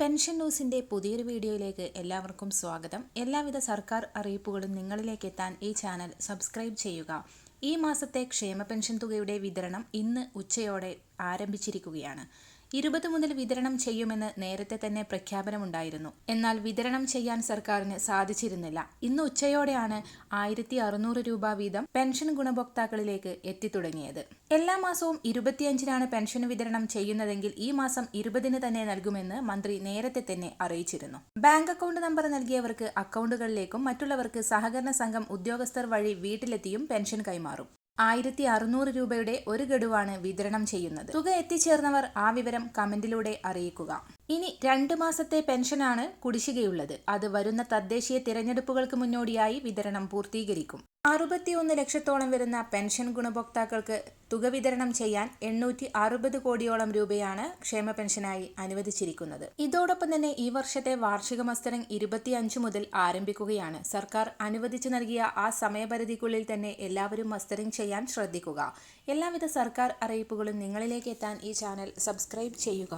Pension ന്യൂസിന്റെ പുതിയൊരു വീഡിയോയിലേക്ക് എല്ലാവർക്കും സ്വാഗതം. എല്ലാവിധ സർക്കാർ അറിയിപ്പുകളും നിങ്ങളിലേക്ക് എത്താൻ ഈ ചാനൽ സബ്സ്ക്രൈബ് ചെയ്യുക. ഈ മാസത്തെ ക്ഷേമ പെൻഷൻ തുകയുടെ വിതരണം ഇന്ന് ഉച്ചയോടെ ആരംഭിച്ചിരിക്കുകയാണ്. ഇരുപത് മുതൽ വിതരണം ചെയ്യുമെന്ന് നേരത്തെ തന്നെ പ്രഖ്യാപനമുണ്ടായിരുന്നു. എന്നാൽ വിതരണം ചെയ്യാൻ സർക്കാരിന് സാധിച്ചിരുന്നില്ല. ഇന്ന് ഉച്ചയോടെയാണ് ആയിരത്തി അറുന്നൂറ് രൂപ വീതം പെൻഷൻ ഗുണഭോക്താക്കളിലേക്ക് എത്തിത്തുടങ്ങിയത്. എല്ലാ മാസവും ഇരുപത്തിയഞ്ചിനാണ് പെൻഷൻ വിതരണം ചെയ്യുന്നതെങ്കിൽ ഈ മാസം ഇരുപതിന് തന്നെ നൽകുമെന്ന് മന്ത്രി നേരത്തെ തന്നെ അറിയിച്ചിരുന്നു. ബാങ്ക് അക്കൗണ്ട് നമ്പർ നൽകിയവർക്ക് അക്കൗണ്ടുകളിലേക്കും മറ്റുള്ളവർക്ക് സഹകരണ സംഘം ഉദ്യോഗസ്ഥർ വഴി വീട്ടിലെത്തിയും പെൻഷൻ കൈമാറും. ആയിരത്തി അറുന്നൂറ് രൂപയുടെ ഒരു ഗഡുവാണ് വിതരണം ചെയ്യുന്നത്. തുക എത്തിച്ചേർന്നവർ ആ വിവരം കമന്റിലൂടെ അറിയിക്കുക. ഇനി രണ്ട് മാസത്തെ പെൻഷനാണ് കുടിശ്ശികയുള്ളത്. അത് വരുന്ന തദ്ദേശീയ തിരഞ്ഞെടുപ്പുകൾക്ക് മുന്നോടിയായി വിതരണം പൂർത്തീകരിക്കും. അറുപത്തിയൊന്ന് ലക്ഷത്തോളം വരുന്ന പെൻഷൻ ഗുണഭോക്താക്കൾക്ക് തുക വിതരണം ചെയ്യാൻ എണ്ണൂറ്റി അറുപത് കോടിയോളം രൂപയാണ് ക്ഷേമ പെൻഷനായി അനുവദിച്ചിരിക്കുന്നത്. ഇതോടൊപ്പം തന്നെ ഈ വർഷത്തെ വാർഷിക മസ്തരം ഇരുപത്തിയഞ്ച് മുതൽ ആരംഭിക്കുകയാണ്. സർക്കാർ അനുവദിച്ചു നൽകിയ ആ സമയപരിധിക്കുള്ളിൽ തന്നെ എല്ലാവരും മസ്തരം ചെയ്യാൻ ശ്രദ്ധിക്കുക. എല്ലാവിധ സർക്കാർ അറിയിപ്പുകളും നിങ്ങളിലേക്ക് എത്താൻ ഈ ചാനൽ സബ്സ്ക്രൈബ് ചെയ്യുക.